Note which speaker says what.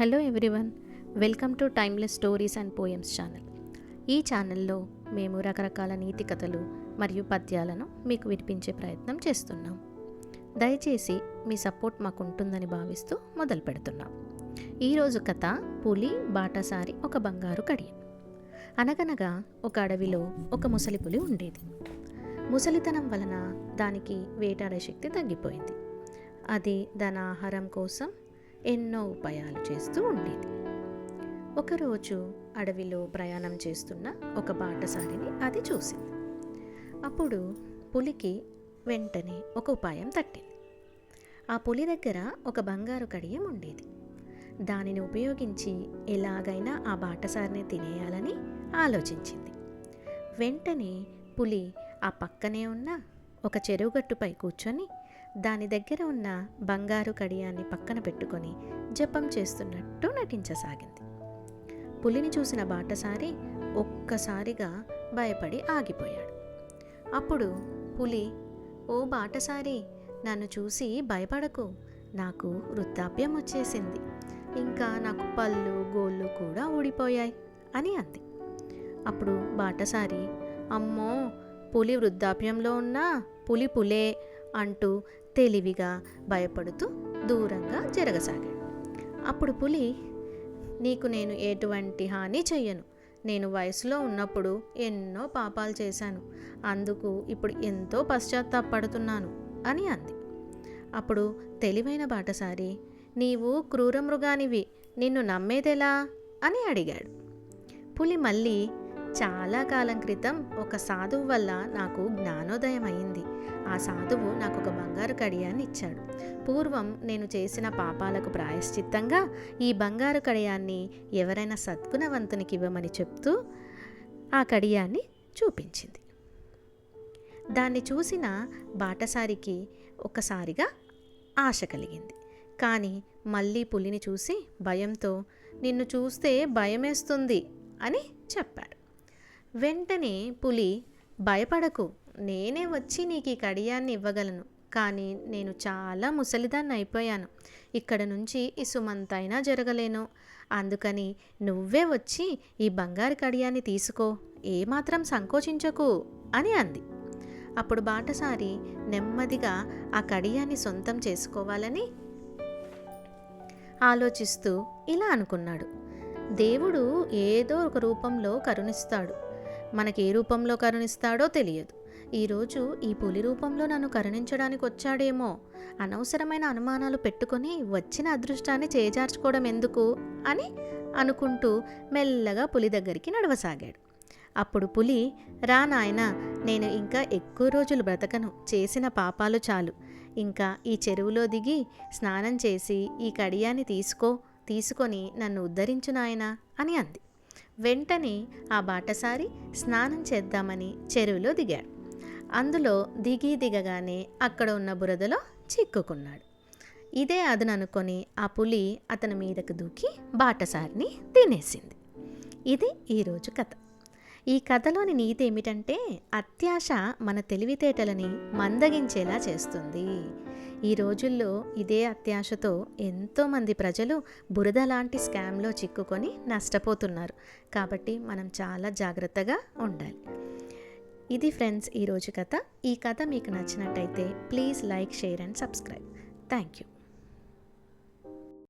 Speaker 1: Hello everyone welcome to timeless stories and poems channel. ఈ ఛానల్లో మేము రకరకాల నీతి కథలు మరియు పద్యాలను మీకు వినిపించే ప్రయత్నం చేస్తున్నాం. దయచేసి మీ సపోర్ట్ మాకు ఉంటుందని భావిస్తూ మొదలు పెడుతున్నాం. ఈరోజు కథ పులి బాటసారి ఒక బంగారు కడియం. అనగనగా ఒక అడవిలో ఒక ముసలి పులి ఉండేది. ముసలితనం వలన దానికి వేటాడే శక్తి తగ్గిపోయింది. అది దాని ఆహారం కోసం ఎన్నో ఉపాయాలు చేస్తూ ఉండేది. ఒకరోజు అడవిలో ప్రయాణం చేస్తున్న ఒక బాటసారిని అది చూసింది. అప్పుడు పులికి వెంటనే ఒక ఉపాయం తట్టింది. ఆ పులి దగ్గర ఒక బంగారు కడియం ఉండేది. దానిని ఉపయోగించి ఎలాగైనా ఆ బాటసారిని తినేయాలని ఆలోచించింది. వెంటనే పులి ఆ పక్కనే ఉన్న ఒక చెరువుగట్టుపై కూర్చొని దాని దగ్గర ఉన్న బంగారు కడియాన్ని పక్కన పెట్టుకొని జపం చేస్తున్నట్టు నటించసాగింది. పులిని చూసిన బాటసారి ఒక్కసారిగా భయపడి ఆగిపోయాడు. అప్పుడు పులి ఓ బాటసారి నన్ను చూసి భయపడకు. నాకు వృద్ధాప్యం వచ్చేసింది. ఇంకా నాకు పళ్ళు గోళ్ళు కూడా ఊడిపోయాయి అని అంది. అప్పుడు బాటసారి అమ్మో పులి వృద్ధాప్యంలో ఉన్న పులి పులే అంటూ తెలివిగా భయపడుతూ దూరంగా జరగసాగాడు. అప్పుడు పులి నీకు నేను ఎటువంటి హాని చెయ్యను. నేను వయసులో ఉన్నప్పుడు ఎన్నో పాపాలు చేశాను. అందుకు ఇప్పుడు ఎంతో పశ్చాత్తాపడుతున్నాను అని అంది. అప్పుడు తెలివైన బాటసారి నీవు క్రూర మృగానివి. నిన్ను నమ్మేదెలా? అని అడిగాడు. పులి మళ్ళీ చాలా కాలం క్రితం ఒక సాధువు వల్ల నాకు జ్ఞానోదయం అయింది. ఆ సాధువు నాకు ఒక బంగారు కడియాన్ని ఇచ్చాడు. పూర్వం నేను చేసిన పాపాలకు ప్రాయశ్చిత్తంగా ఈ బంగారు కడియాన్ని ఎవరైనా సద్గుణవంతునికి ఇవ్వమని చెప్తూ ఆ కడియాన్ని చూపించింది. దాన్ని చూసిన బాటసారికి ఒక్కసారిగా ఆశ కలిగింది. కానీ మళ్ళీ పులిని చూసి భయంతో నిన్ను చూస్తే భయమేస్తుంది అని చెప్పాడు. వెంటనే పులి భయపడకు నేనే వచ్చి నీకు ఈ కడియాన్ని ఇవ్వగలను. కానీ నేను చాలా ముసలిదాన్ని అయిపోయాను. ఇక్కడ నుంచి ఈ జరగలేను. అందుకని నువ్వే వచ్చి ఈ బంగారు కడియాన్ని తీసుకో. ఏమాత్రం సంకోచించకు అని అంది. అప్పుడు బాటసారి నెమ్మదిగా ఆ కడియాన్ని సొంతం చేసుకోవాలని ఆలోచిస్తూ ఇలా అనుకున్నాడు. దేవుడు ఏదో ఒక రూపంలో కరుణిస్తాడు. మనకే రూపంలో కరుణిస్తాడో తెలియదు. ఈరోజు ఈ పులి రూపంలో నన్ను కరుణించడానికి వచ్చాడేమో. అనవసరమైన అనుమానాలు పెట్టుకొని వచ్చిన అదృష్టాన్ని చేజార్చుకోవడం ఎందుకు? అని అనుకుంటూ మెల్లగా పులి దగ్గరికి నడవసాగాడు. అప్పుడు పులి రా నాయన నేను ఇంకా ఎక్కువ రోజులు బ్రతకను. చేసిన పాపాలు చాలు. ఇంకా ఈ చెరువులో దిగి స్నానం చేసి ఈ కడియాన్ని తీసుకో తీసుకొని నన్ను ఉద్ధరించు నాయనా అని అంది. వెంటనే ఆ బాటసారి స్నానం చేద్దామని చెరువులో దిగాడు. అందులో దిగి దిగగానే అక్కడ ఉన్న బురదలో చిక్కుకున్నాడు. ఇదే అదననుకొని ఆ పులి అతని మీదకు దూకి బాటసారిని తినేసింది. ఇది ఈరోజు కథ. ఈ కథలోని నీతి ఏమిటంటే అత్యాశ మన తెలివితేటలని మందగించేలా చేస్తుంది. ఈ రోజుల్లో ఇదే అత్యాశతో ఎంతోమంది ప్రజలు బురద లాంటి స్కామ్లో చిక్కుకొని నష్టపోతున్నారు. కాబట్టి మనం చాలా జాగ్రత్తగా ఉండాలి. ఇది ఫ్రెండ్స్ ఈరోజు కథ. ఈ కథ మీకు నచ్చినట్టయితే please like share and subscribe. Thank you.